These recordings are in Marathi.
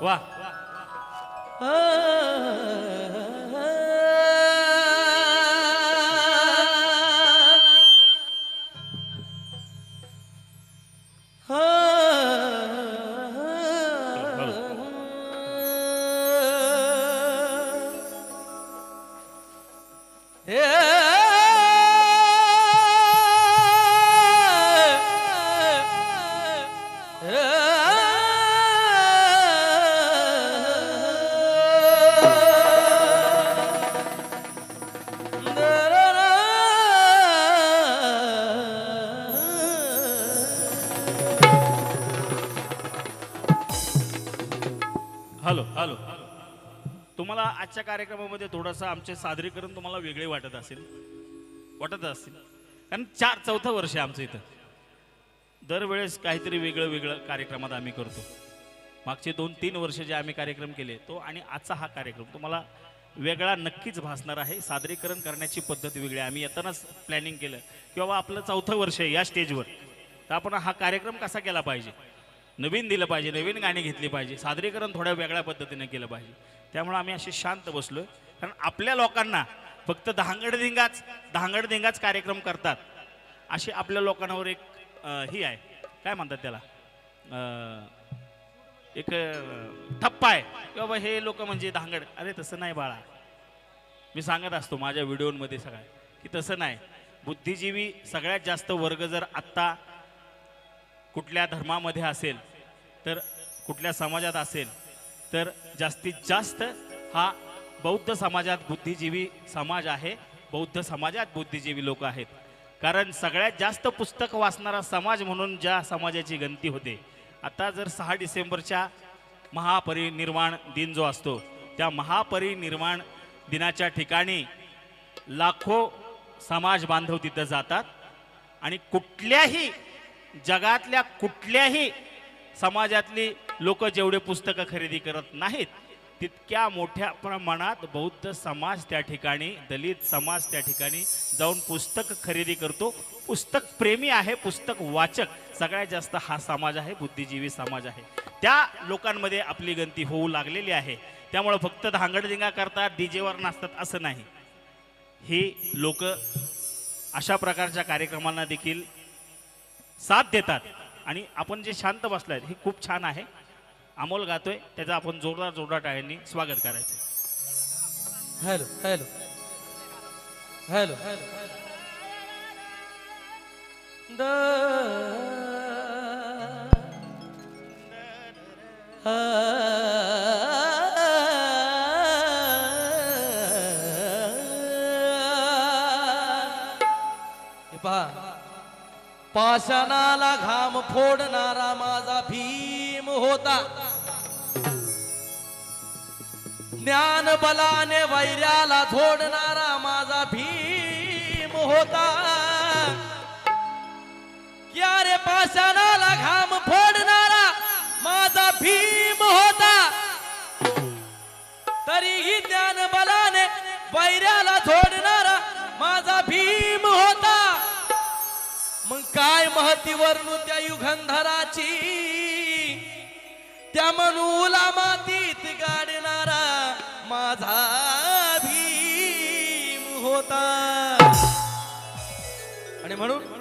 वा. Hello hello. तुम्हाला आजच्या कार्यक्रमामध्ये थोडंसं आमचे सादरीकरण तुम्हाला वेगळे वाटत असेल. वाटत असतील कारण चार चौथं वर्ष आहे आमचं इथं. दरवेळेस काहीतरी वेगळं वेगळं कार्यक्रमात आम्ही करतो. मागचे दोन तीन वर्ष जे आम्ही कार्यक्रम केले तो आणि आजचा हा कार्यक्रम तुम्हाला वेगळा नक्कीच भासणार आहे. सादरीकरण करण्याची पद्धत वेगळी आहे. आम्ही येतानाच प्लॅनिंग केलं. की बाबा आपलं चौथं वर्ष आहे या स्टेजवर तर आपण हा कार्यक्रम कसा केला पाहिजे? नवीन दिलं पाहिजे नवीन गाणी घेतली पाहिजे सादरीकरण थोड्या वेगळ्या पद्धतीने केलं पाहिजे. त्यामुळे आम्ही असे शांत बसलो कारण आपल्या लोकांना फक्त धांगडधिंगाच धांगडधिंगाच कार्यक्रम करतात अशी आपल्या लोकांवर एक ही आहे. काय म्हणतात त्याला? एक ठप्पा आहे. की बाबा हे लोक म्हणजे धांगड. अरे तसं नाही बाळा. मी सांगत असतो माझ्या व्हिडिओमध्ये सगळ्या की तसं नाही. बुद्धिजीवी सगळ्यात जास्त वर्ग जर आत्ता कुठल्या धर्मामध्ये असेल तर कुठल्या समाजात असेल तर जास्तीत जास्त हा बौद्ध समाजात बुद्धिजीवी समाज आहे. बौद्ध समाजात बुद्धिजीवी लोक आहेत. कारण सगळ्यात जास्त पुस्तक वाचणारा समाज म्हणून ज्या समाजाची गणती होते आता जर सहा डिसेंबरच्या महापरिनिर्वाण दिन जो असतो त्या महापरिनिर्वाण दिनाच्या ठिकाणी लाखो समाज बांधव तिथं जातात. आणि कुठल्याही जगातल्या कुठल्याही समाजातली लोक जेवढे पुस्तकं खरेदी करत नाहीत तितक्या मोठ्या प्रमाणात बौद्ध समाज त्या ठिकाणी दलित समाज त्या ठिकाणी जाऊन पुस्तक खरेदी करतो. पुस्तक प्रेमी आहे पुस्तक वाचक. सगळ्यात जास्त हा समाज आहे बुद्धिजीवी समाज आहे. त्या लोकांमध्ये आपली गंती होऊ लागलेली आहे. त्यामुळं फक्त धांगडधिंगा करतात डीजेवर नाचतात असं नाही. हे लोक अशा प्रकारच्या कार्यक्रमांना देखील साथ देतात. आणि आपण जे शांत बसलाय हे खूप छान आहे. अमोल गातोय त्याचं आपण जोरदार जोरदार टाळ्यांनी स्वागत करायचं. Hello hello. हॅलो. द. हे पहा. पाषाणाला घाम फोडणारा माझा भीम होता. ज्ञान बलाने वैर्याला झोडणारा माझा भीम होता. क्या रे पाषाणाला घाम फोडणारा माझा भीम महतीवर महती त्या युगंधराची त्या मनूला मातीत गाडणारा माझा भीम होता. आणि म्हणून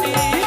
Thank you.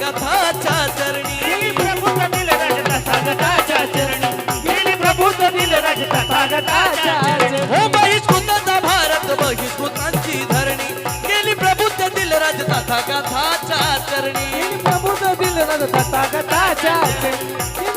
सागताच्या चरणी. प्रभूत दिल रजता सागताच्या चरणी. गेली प्रभूत दिल रजता सागताच्या हो बहिष्कृताचा भारत बहिष्कृतांची धरणी. गेली प्रभूत दिल रजता सागताच्या चरणी. प्रभूत दिल रजता सागताच्या चरणी.